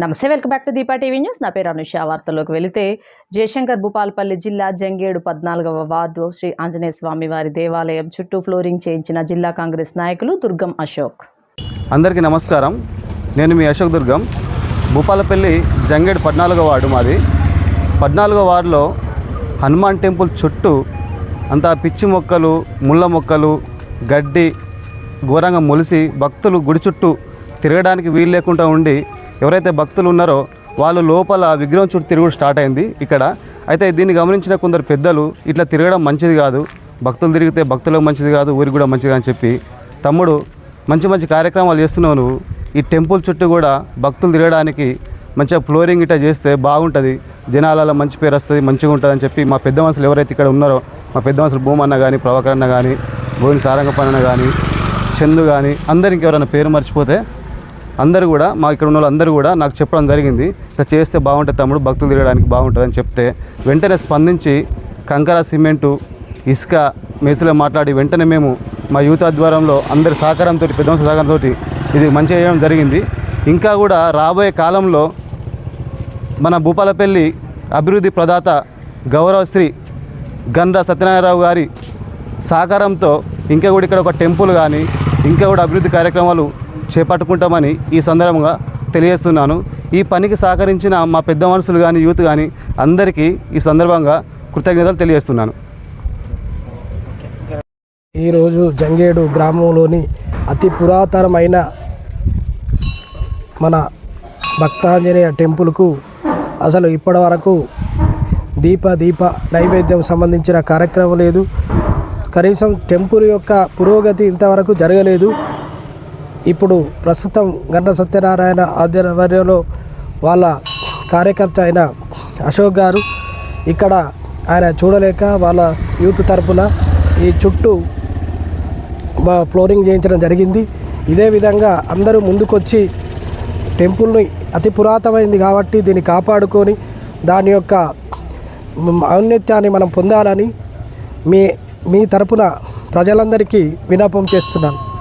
నమస్తే welcome back to Deepa TV news. నా పేరు అనుష. వార్తల్లోకి వెళితే జయశంకర్ భూపాలపల్లి జిల్లా జంగేడు పద్నాలుగవ వార్డు శ్రీ ఆంజనేయ స్వామి వారి దేవాలయం చుట్టూ ఫ్లోరింగ్ చేయించిన జిల్లా కాంగ్రెస్ నాయకులు దుర్గం అశోక్. అందరికీ నమస్కారం. నేను మీ అశోక్ దుర్గం. భూపాలపల్లి జంగేడు పద్నాలుగో వార్డు మాది. పద్నాలుగో వార్డులో హనుమాన్ టెంపుల్ చుట్టూ అంతా పిచ్చి మొక్కలు ముళ్ళ మొక్కలు గడ్డి ఘోరంగా మొలిసి భక్తులు గుడి చుట్టూ తిరగడానికి వీలు లేకుండా ఉండి ఎవరైతే భక్తులు ఉన్నారో వాళ్ళు లోపల విగ్రహం చుట్టూ తిరుగుడు స్టార్ట్ అయింది ఇక్కడ. అయితే దీన్ని గమనించిన కొందరు పెద్దలు ఇట్లా తిరగడం మంచిది కాదు. భక్తులు తిరిగితే భక్తులకు మంచిది కాదు ఊరికి కూడా మంచిది అని చెప్పి తమ్ముడు మంచి మంచి కార్యక్రమాలు చేస్తున్నావు నువ్వు. ఈ టెంపుల్ చుట్టూ కూడా భక్తులు తిరగడానికి మంచిగా ఫ్లోరింగ్ ఇట్లా చేస్తే బాగుంటుంది. జనాలలో మంచి పేరు వస్తుంది మంచిగా ఉంటుంది అని చెప్పి మా పెద్ద మనుషులు ఎవరైతే ఇక్కడ ఉన్నారో మా పెద్ద మనుషులు భూమన్న కానీ ప్రభాకర్ అన్న కానీ భూమి సారంగపన్న కానీ చందు కానీ అందరికి ఎవరైనా పేరు మర్చిపోతే అందరూ కూడా మా ఇక్కడ ఉన్న వాళ్ళందరూ కూడా నాకు చెప్పడం జరిగింది ఇట్లా చేస్తే బాగుంటుంది తమ్ముడు భక్తులు తిరగడానికి బాగుంటుంది అని చెప్తే వెంటనే స్పందించి కంకర సిమెంటు ఇసుక మేసులో మాట్లాడి వెంటనే మేము మా యూత్ ఆధ్వర్యంలో అందరి సహకారంతో పెద్ద సహకారంతో ఇది మంచిగా చేయడం జరిగింది. ఇంకా కూడా రాబోయే కాలంలో మన భూపాలపల్లి అభివృద్ధి ప్రదాత గౌరవశ్రీ గండ్ర సత్యనారాయణరావు గారి సహకారంతో ఇంకా కూడా ఇక్కడ ఒక టెంపుల్ కానీ ఇంకా కూడా అభివృద్ధి కార్యక్రమాలు చేపట్టుకుంటామని ఈ సందర్భంగా తెలియజేస్తున్నాను. ఈ పనికి సహకరించిన మా పెద్ద మనుషులు కానీ యూత్ కానీ అందరికీ ఈ సందర్భంగా కృతజ్ఞతలు తెలియజేస్తున్నాను. ఈరోజు జంగేడు గ్రామంలోని అతి పురాతనమైన మన భక్తాంజనేయ టెంపుల్కు అసలు ఇప్పటి వరకు దీప దీప నైవేద్యం సంబంధించిన కార్యక్రమం లేదు. కనీసం టెంపుల్ యొక్క పురోగతి ఇంతవరకు జరగలేదు. ఇప్పుడు ప్రస్తుతం గండ సత్యనారాయణ ఆధ్వర్యంలో వాళ్ళ కార్యకర్త అయిన అశోక్ గారు ఇక్కడ ఆయన చూడలేక వాళ్ళ యూత్ తరపున ఈ చుట్టూ మా ఫ్లోరింగ్ చేయించడం జరిగింది. ఇదే విధంగా అందరూ ముందుకొచ్చి టెంపుల్ని అతి పురాతనమైంది కాబట్టి దీన్ని కాపాడుకొని దాని యొక్క ఔన్నత్యాన్ని మనం పొందాలని మీ మీ తరపున ప్రజలందరికీ విన్నపం చేస్తున్నాను.